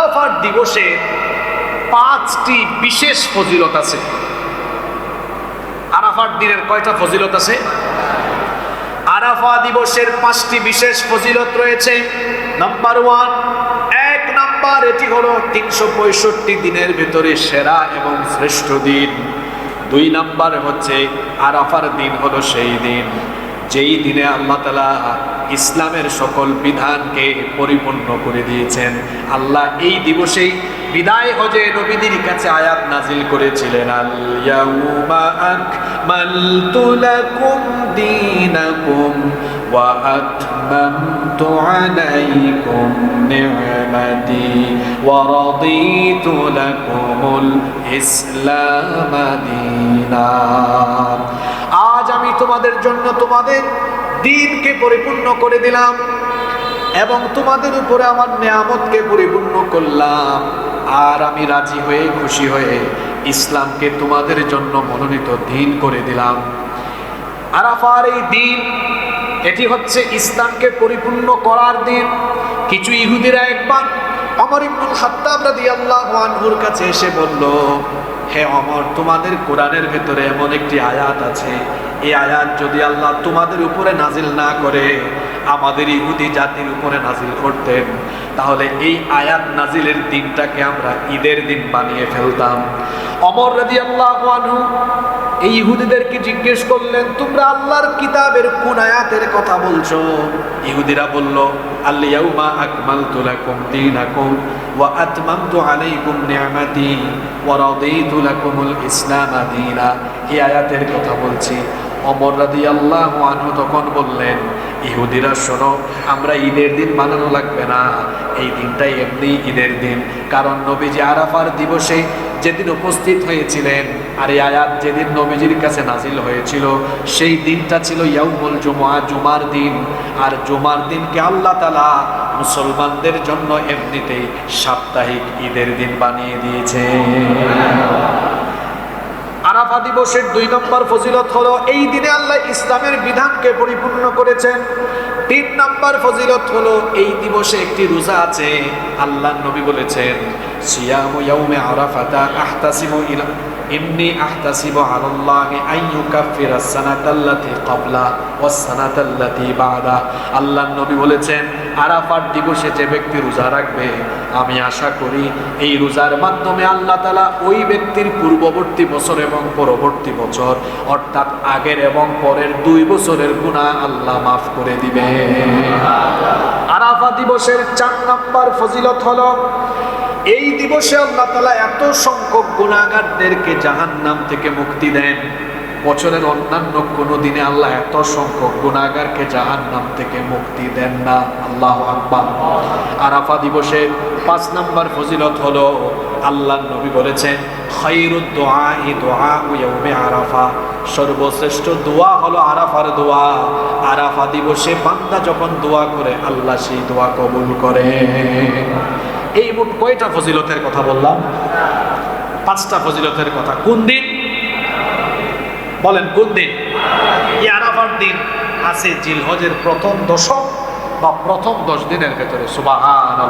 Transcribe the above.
আরাফার দিবসে পাঁচটি বিশেষ ফজিলত আছে। আরাফার দিনের কয়টা ফজিলত আছে? আরাফা দিবসের পাঁচটি বিশেষ ফজিলত রয়েছে। নাম্বার ওয়ান এক নাম্বার, এটি হলো তিনশো পঁয়ষট্টি দিনের ভেতরে সেরা এবং শ্রেষ্ঠ দিন। দুই নাম্বার হচ্ছে আরাফার দিন হলো সেই দিন। যেই দিনে আল্লাহ তালা ইসলামের সকল বিধানকে পরিপূর্ণ করে দিয়েছেন। আল্লাহ এই দিবসেই বিদায় হজে নবীদের কাছে আয়াত নাজিল করেছিলেন। আল ইয়াউমা আকমালতু লাকুম দীনাকুম ওয়া আতমামতু আলাইকুম নি'মাতি ওয়া রাদিতু লাকুমুল আজ আমি তোমাদের জন্য তোমাদের দিনকে পরিপূর্ণ করে দিলাম এবং তোমাদের উপরে আমার নিয়ামতকে পরিপূর্ণ করলাম। আর আমি রাজি হয়ে খুশি হয়ে ইসলামকে তোমাদের জন্য মনোনীত দিন করে দিলাম। আরাফার এই দিন, এটি হচ্ছে ইসলামকে পরিপূর্ণ করার দিন। কিছু ইহুদিরা একবার অমর ইবনুল খাত্তাব রাদিয়াল্লাহু আনহুর কাছে এসে বলল, হে অমর, তোমাদের কোরআনের ভেতরে এমন একটি আয়াত আছে এই আয়াত যদি আল্লাহ তোমাদের উপরে নাজিল না করে, আমাদের ইহুদি জাতির উপরে নাজিল করতেন, তাহলে এই আয়াত নাজিলের দিনটাকে আমরা ঈদের দিন বানিয়ে ফেলতাম। অমর রাদিয়াল্লাহু আনহু এই ইহুদিদেরকে জিজ্ঞেস করলেন, তোমরা আল্লাহর কিতাবের কোন আয়াতের কথা বলছো? ইহুদিরা বলল আল্লিয়াউমা আকমালতু লাকুম দীনাকুম ওয়া আতমামতু আলাইকুম নি'মাতি ওয়া রাদিতু লাকুমুল ইসলাম দীনা। এই আয়াতের কথা বলছি। অমর রাদিয়াল্লাহু আনহু তখন বললেন, ইহুদিরা শোনো, আমরা ঈদের দিন বানানো লাগবে না। এই দিনটাই এমনি ঈদের দিন। কারণ নবীজি আরাফার দিবসে যেদিন উপস্থিত হয়েছিলেন, আর এই আয়াত যেদিন নবীজির কাছে নাজিল হয়েছিল, সেই দিনটা ছিল ইয়াউমুল জুমা জুমার দিন। আর জুমার দিনকে আল্লাহ তালা মুসলমানদের জন্য এমনিতেই সাপ্তাহিক ঈদের দিন বানিয়ে দিয়েছে। আরাফা দিবসের দুই নম্বর ফজিলত হলো, এই দিনে আল্লাহ ইসলামের বিধানকে পরিপূর্ণ করেছেন। তিন নম্বর ফজিলত হলো, এই দিবসে একটি রোজা আছে আল্লাহ নবী বলেছেন, সিয়াম ইয়াউমে আরাফাতা আহতাসিমু ইলা ইন্নি আহতাসিবু আলাল্লাহি আন ইউকাফিরা সানাতাল্লাতি ক্বাবলা ওয়াস সানাতাল্লাতি বাদা। আল্লাহ নবী বলেছেন, আরাফার দিবসে যে ব্যক্তি রোজা রাখবে, আমি আশা করি এই রোজার মাধ্যমে আল্লাহ তালা ওই ব্যক্তির পূর্ববর্তী বছর এবং পরবর্তী বছর, অর্থাৎ আগের এবং পরের দুই বছরের গুণা আল্লাহ মাফ করে দিবে আরাফা দিবসের চার নম্বর ফজিলত হলো এই দিবসে আল্লাহ তালা এত সংখ্যক গুণাগারদেরকে জাহান নাম থেকে মুক্তি দেন। বছরের অন্যান্য কোনো দিনে আল্লাহ এত সংখ্যক গুণাগারকে জাহান নাম থেকে মুক্তি দেন না। আল্লাহ আকবার। আরাফা দিবসে পাঁচ নাম্বার ফজিলত হলো আল্লাহ নবী বলেছেন খৈরুদ ই দোয়া উয়ৌমে আরাফা। সর্বশ্রেষ্ঠ দোয়া হলো আরাফার দোয়া আরাফা দিবসে বান্দা যখন দোয়া করে, আল্লাহ সেই দোয়া কবুল করে এই মোট কয়টা ফজিলতের কথা বললাম? পাঁচটা ফজিলতের কথা। কোন দিন? বলেন, কোন দিন? আরাফার দিন আছে জিলহজের প্রথম দশক বা প্রথম দশ দিনের ভেতরে। সুবাহান